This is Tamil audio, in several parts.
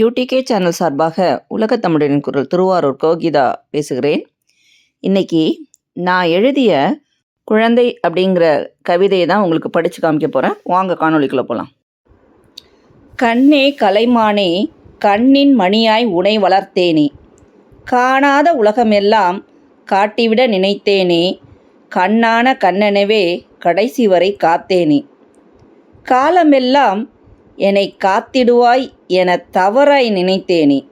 யூடிகே சேனல் சார்பாக உலகத் தமிழரின் குரல் திருவாரூர் கோகிதா பேசுகிறேன். இன்னைக்கு நான் எழுதிய குழந்தை அப்படிங்கிற கவிதையை தான் உங்களுக்கு படித்து காமிக்க போகிறேன் வாங்க காணொளிக்குள்ளே போகலாம் கண்ணே கலைமானே கண்ணின் மணியாய் உனை வளர்த்தேனே. காணாத உலகமெல்லாம் காட்டிவிட நினைத்தேனே. கண்ணான கண்ணனவே கடைசி வரை காத்தேனே. காலமெல்லாம் என்னை காத்திடுவாய் என தவறாய் நினைத்தேனே.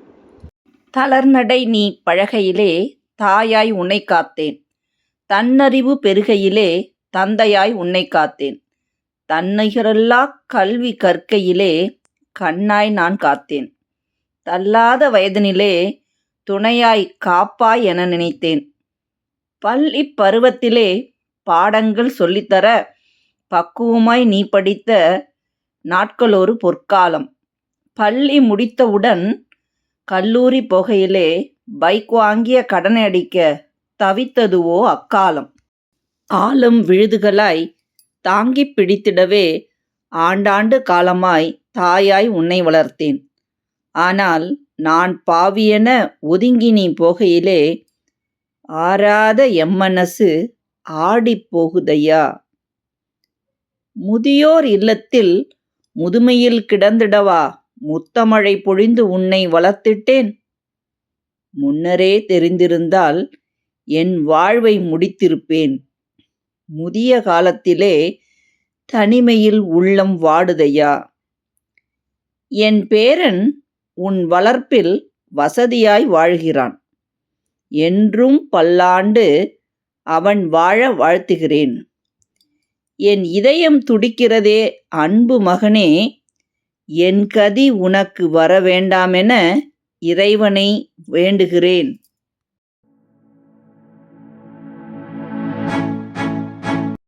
தளர்நடை நீ பழகையிலே தாயாய் உன்னை காத்தேன். தன்னறிவு பெருகையிலே தந்தையாய் உன்னை காத்தேன். தன்னிகரல்லா கல்வி கற்கையிலே கண்ணாய் நான் காத்தேன். தள்ளாத வயதினிலே துணையாய் காப்பாய் என நினைத்தேன். பள்ளி பருவத்திலே பாடங்கள் சொல்லித்தர பக்குவமாய் நீ படித்த நாட்களொரு பொற்காலம். பள்ளி முடித்தவுடன் கல்லூரி போகையிலே பைக் வாங்கிய கடனை அடிக்க தவித்ததுவோ அக்காலம். ஆளும் விழுதுகளாய் தாங்கிப் பிடித்திடவே ஆண்டாண்டு காலமாய் தாயாய் உன்னை வளர்த்தேன். ஆனால் நான் பாவியென ஒதுங்கி நீ போகையிலே ஆறாத எம்மனசு ஆடிப் போகுதையா? முதியோர் இல்லத்தில் முதுமையில் கிடந்திடவா? முத்தமழை பொழிந்து உன்னை வளர்த்திட்டேன். முன்னரே தெரிந்திருந்தால் என் வாழ்வை முடித்திருப்பேன். முதிய காலத்திலே தனிமையில் உள்ளம் வாடுதையா? என் பேரன் உன் வளர்ப்பில் வசதியாய் வாழ்கிறான். என்றும் பல்லாண்டு அவன் வாழ வாழ்த்துகிறேன். என் இதயம் துடிக்கிறதே அன்பு மகனே என் கதி உனக்கு வர வேண்டாமென இறைவனை வேண்டுகிறேன்.